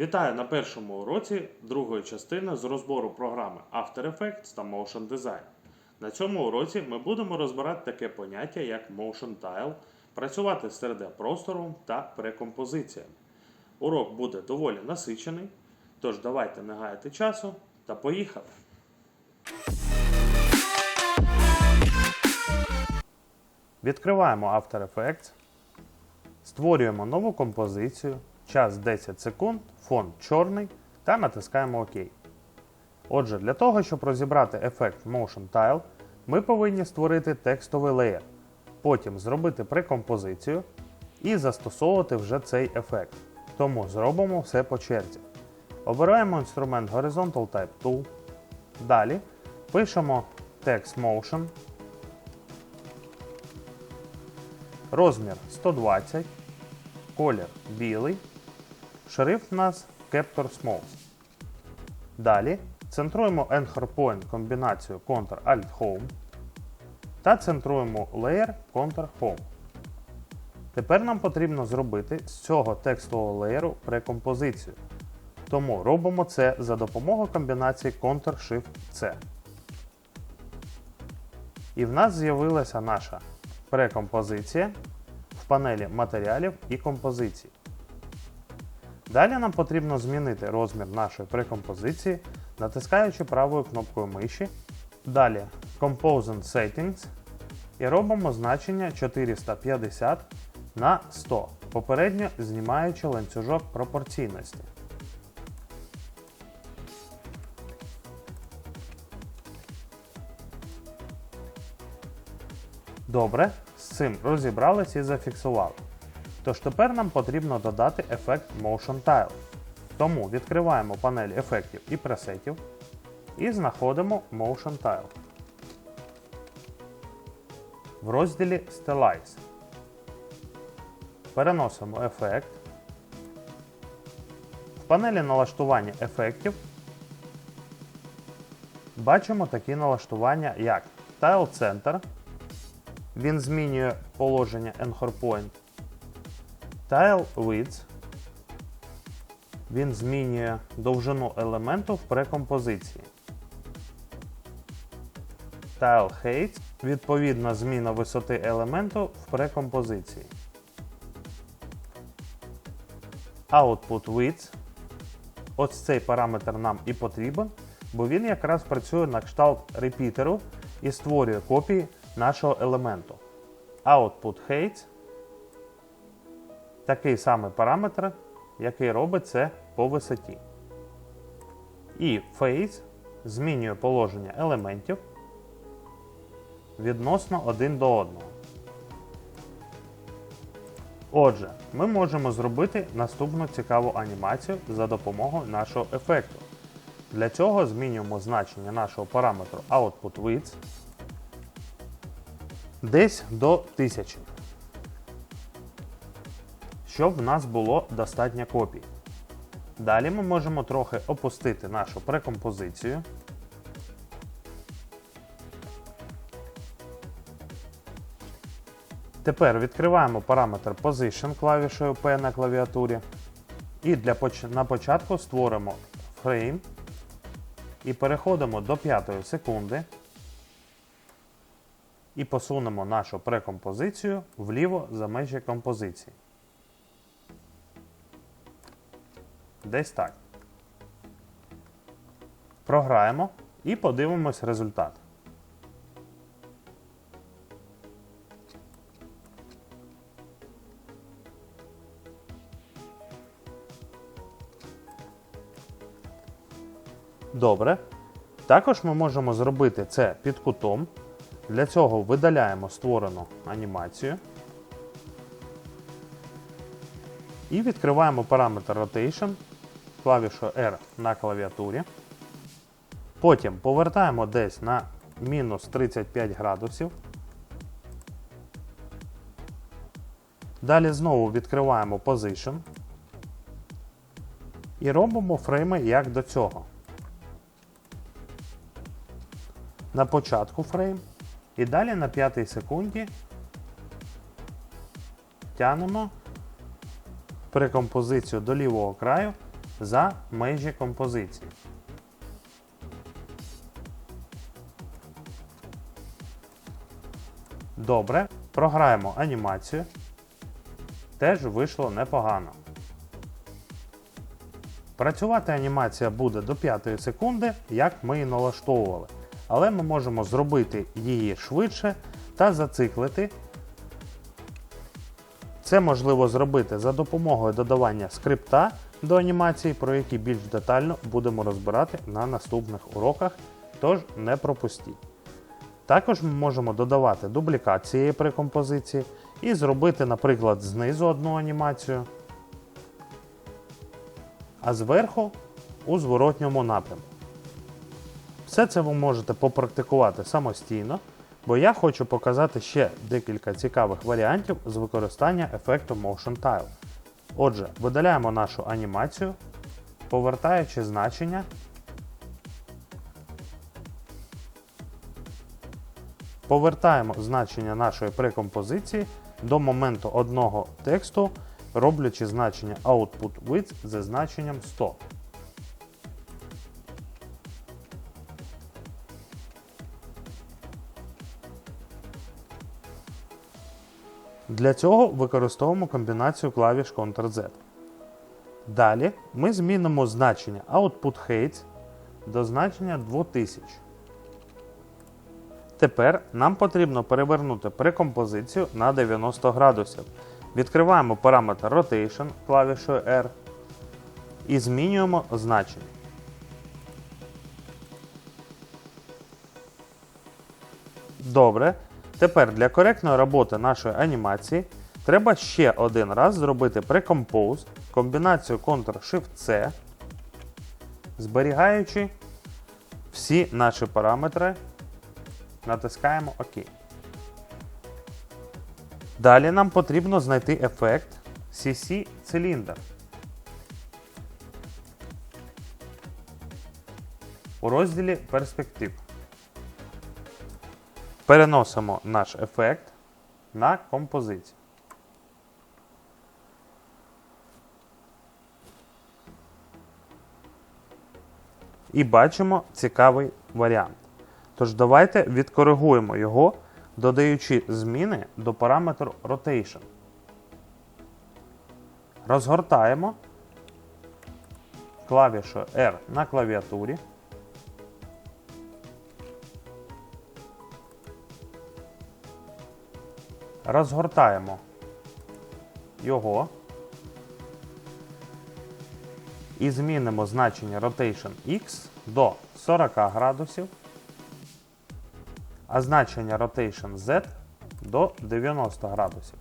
Вітаю на першому уроці другої частини з розбору програми After Effects та Motion Design. На цьому уроці ми будемо розбирати таке поняття як Motion Tile, працювати з 3D-простором та прекомпозиціями. Урок буде доволі насичений, тож давайте не гаяти часу та поїхали! Відкриваємо After Effects, створюємо нову композицію, час 10 секунд, фон чорний та натискаємо ОК. Отже, для того, щоб розібрати ефект Motion Tile, ми повинні створити текстовий леєр, потім зробити прекомпозицію і застосовувати вже цей ефект. Тому зробимо все по черзі. Обираємо інструмент Horizontal Type Tool. Далі пишемо Text Motion. Розмір 120, колір білий, шрифт у нас Capture Smalls. Далі центруємо Anchor Point комбінацію Ctrl-Alt-Home та центруємо Layer Ctrl-Home. Тепер нам потрібно зробити з цього текстового леєру прекомпозицію. Тому робимо це за допомогою комбінації Ctrl-Shift-C. І в нас з'явилася наша прекомпозиція в панелі матеріалів і композицій. Далі нам потрібно змінити розмір нашої прекомпозиції, натискаючи правою кнопкою миші. Далі Composite Settings і робимо значення 450 на 100, попередньо знімаючи ланцюжок пропорційності. Добре, з цим розібрались і зафіксували. Тож тепер нам потрібно додати ефект Motion Tile. Тому відкриваємо панель ефектів і пресетів і знаходимо Motion Tile. В розділі Stylize. Переносимо ефект. В панелі налаштування ефектів бачимо такі налаштування, як Tile Center. Він змінює положення Anchor Point. Tile Width. Він змінює довжину елементу в прекомпозиції. Tile Height. Відповідна зміна висоти елементу в прекомпозиції. Output Width. Ось цей параметр нам і потрібен, бо він якраз працює на кшталт репітеру і створює копії нашого елементу. Output Height такий самий параметр, який робить це по висоті. І Phase змінює положення елементів відносно один до одного. Отже, ми можемо зробити наступну цікаву анімацію за допомогою нашого ефекту. Для цього змінюємо значення нашого параметру Output Width десь до 1000. Щоб в нас було достатньо копій. Далі ми можемо трохи опустити нашу прекомпозицію. Тепер відкриваємо параметр Position клавішою P на клавіатурі. І для поч... на початку створимо фрейм і переходимо до 5 секунди і посунемо нашу прекомпозицію вліво за межі композиції. Десь так. Програємо і подивимось результат. Добре. Також ми можемо зробити це під кутом. Для цього видаляємо створену анімацію. І відкриваємо параметр Rotation клавішою R на клавіатурі. Потім повертаємо десь на мінус 35 градусів. Далі знову відкриваємо Position. І робимо фрейми як до цього. На початку фрейм. І далі на 5 секунді тянемо прекомпозицію до лівого краю за межі композиції. Добре, програємо анімацію. Теж вийшло непогано. Працювати анімація буде до 5 секунди, як ми і налаштовували. Але ми можемо зробити її швидше та зациклити. Це можливо зробити за допомогою додавання скрипта до анімації, про які більш детально будемо розбирати на наступних уроках, тож не пропустіть. Також ми можемо додавати дублікат цієї прекомпозиції і зробити, наприклад, знизу одну анімацію, а зверху у зворотньому напрямку. Все це ви можете попрактикувати самостійно, бо я хочу показати ще декілька цікавих варіантів з використання ефекту Motion Tile. Отже, видаляємо нашу анімацію, повертаючи значення Повертаємо значення нашої прекомпозиції до моменту одного тексту, роблячи значення output width за значенням 100. Для цього використовуємо комбінацію клавіш Ctrl-Z. Далі ми змінимо значення output height до значення 2000. Тепер нам потрібно перевернути прекомпозицію на 90 градусів. Відкриваємо параметр Rotation клавішою R і змінюємо значення. Добре. Тепер для коректної роботи нашої анімації треба ще один раз зробити Precompose, комбінацію Ctrl-Shift-C, зберігаючи всі наші параметри натискаємо ОК. Далі нам потрібно знайти ефект CC циліндр. У розділі перспектив. Переносимо наш ефект на композицію. І бачимо цікавий варіант. Тож давайте відкоригуємо його, додаючи зміни до параметру Rotation. Розгортаємо клавішу R на клавіатурі. Розгортаємо його і змінимо значення Rotation X до 40 градусів а значення Rotation Z до 90 градусів.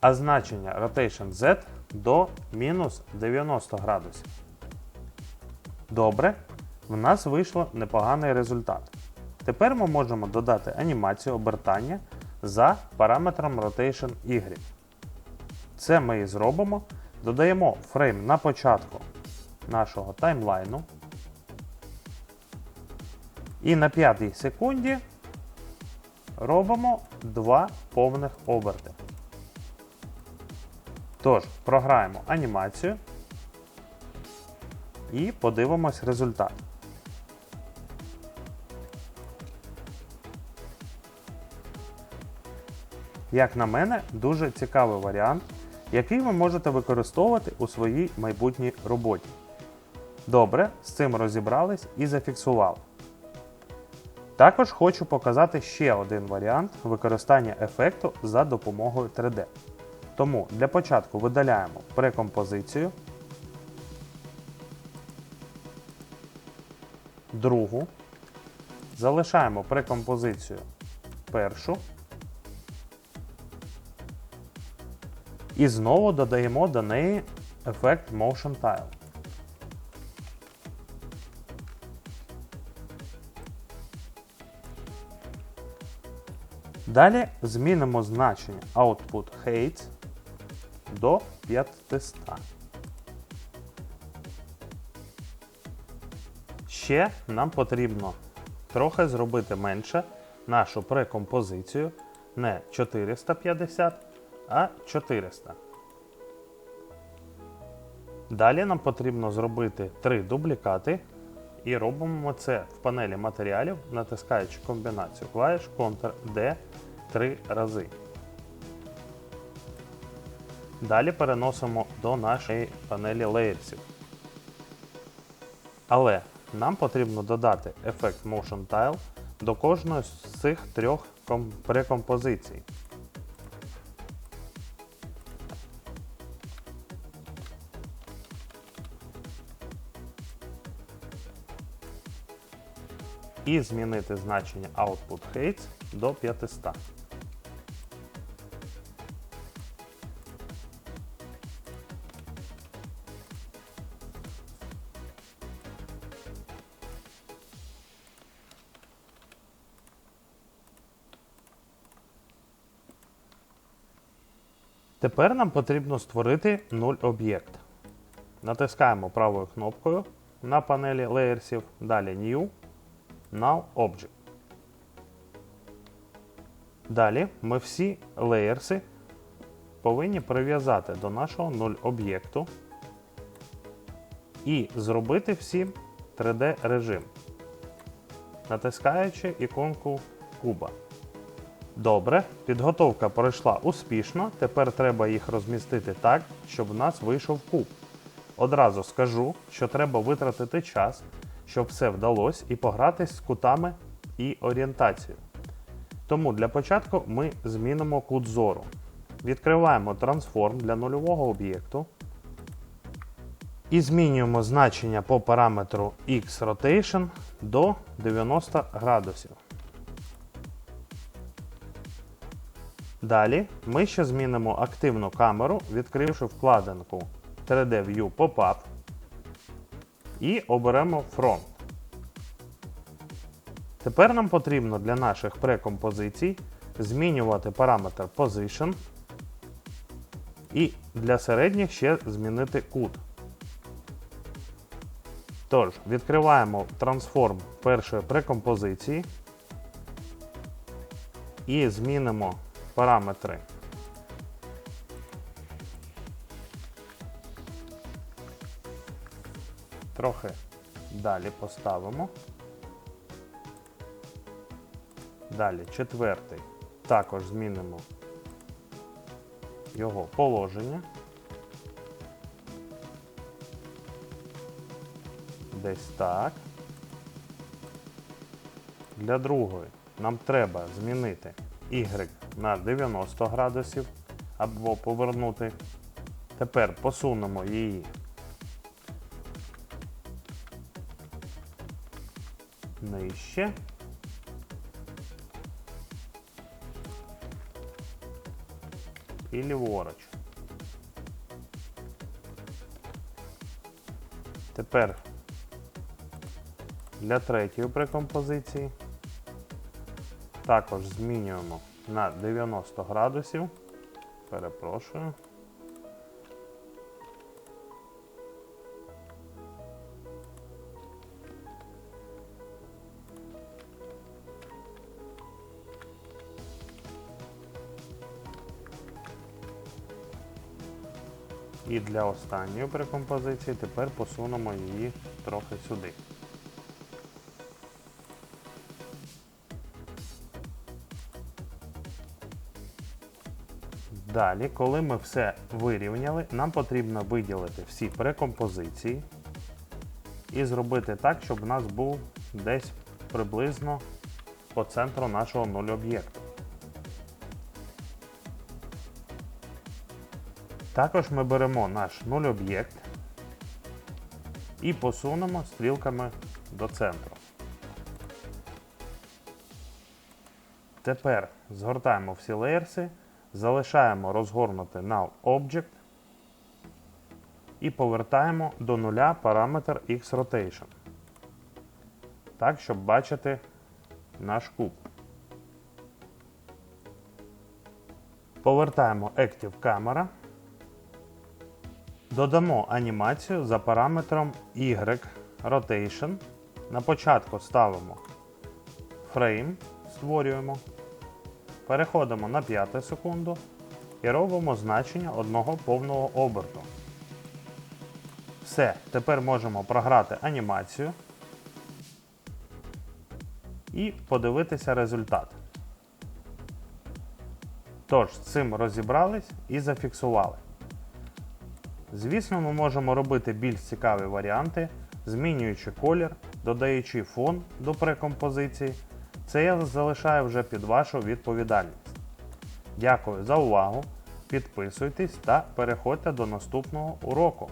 А значення Rotation Z до мінус 90 градусів. Добре, в нас вийшло непоганий результат. Тепер ми можемо додати анімацію обертання за параметром Rotation Y. Це ми і зробимо. Додаємо фрейм на початку нашого таймлайну. І на п'ятій секунді робимо два повних оберти. Тож, програємо анімацію і подивимось результат. Як на мене, дуже цікавий варіант, який ви можете використовувати у своїй майбутній роботі. Добре, з цим розібрались і зафіксували. Також хочу показати ще один варіант використання ефекту за допомогою 3D. Тому для початку видаляємо прекомпозицію, другу, залишаємо прекомпозицію першу і знову додаємо до неї ефект Motion Tile. Далі змінимо значення output height до 500. Ще нам потрібно трохи зробити менше нашу прекомпозицію не 450, а 400. Далі нам потрібно зробити три дублікати. І робимо це в панелі матеріалів, натискаючи комбінацію клавіш Ctrl-D три рази. Далі переносимо до нашої панелі леєрсів. Але нам потрібно додати ефект Motion Tile до кожної з цих трьох прекомпозицій. І змінити значення Output Heights до 500. Тепер нам потрібно створити 0 об'єкт. Натискаємо правою кнопкою на панелі леєрсів, далі New, Now Object. Далі ми всі леєрси повинні прив'язати до нашого 0 об'єкту і зробити всі 3D режим, натискаючи іконку куба. Добре, підготовка пройшла успішно. Тепер треба їх розмістити так, щоб в нас вийшов куб. Одразу скажу, що треба витратити час, щоб все вдалося, і погратись з кутами і орієнтацією. Тому для початку ми змінимо кут зору. Відкриваємо трансформ для нульового об'єкту і змінюємо значення по параметру X-Rotation до 90 градусів. Далі ми ще змінимо активну камеру, відкривши вкладинку 3D View Pop-up і оберемо Front. Тепер нам потрібно для наших прекомпозицій змінювати параметр Position і для середніх ще змінити кут. Тож, відкриваємо трансформ першої прекомпозиції і змінимо параметри. Трохи далі поставимо. Далі четвертий. Також змінимо його положення. Десь так. Для другої нам треба змінити Y на 90 градусів або повернути. Тепер посунемо її нижче. І ліворуч. Тепер для третьої прекомпозиції також змінюємо на 90 градусів. Перепрошую. І для останньої прекомпозиції тепер посунемо її трохи сюди. Далі, коли ми все вирівняли, нам потрібно виділити всі прекомпозиції і зробити так, щоб у нас був десь приблизно по центру нашого нуль об'єкту. Також ми беремо наш нуль об'єкт і посунемо стрілками до центру. Тепер згортаємо всі леєрси, залишаємо розгорнути Null Object і повертаємо до нуля параметр X-Rotation. Так, щоб бачити наш куб. Повертаємо Active Camera. Додамо анімацію за параметром Y Rotation. На початку ставимо фрейм, створюємо, Переходимо на 5 секунду і робимо значення одного повного оберту. Все, тепер можемо програти анімацію і подивитися результат. Тож, з цим розібрались і зафіксували. Звісно, ми можемо робити більш цікаві варіанти, змінюючи колір, додаючи фон до прекомпозиції. Це я залишаю вже під вашу відповідальність. Дякую за увагу. Підписуйтесь та переходьте до наступного уроку.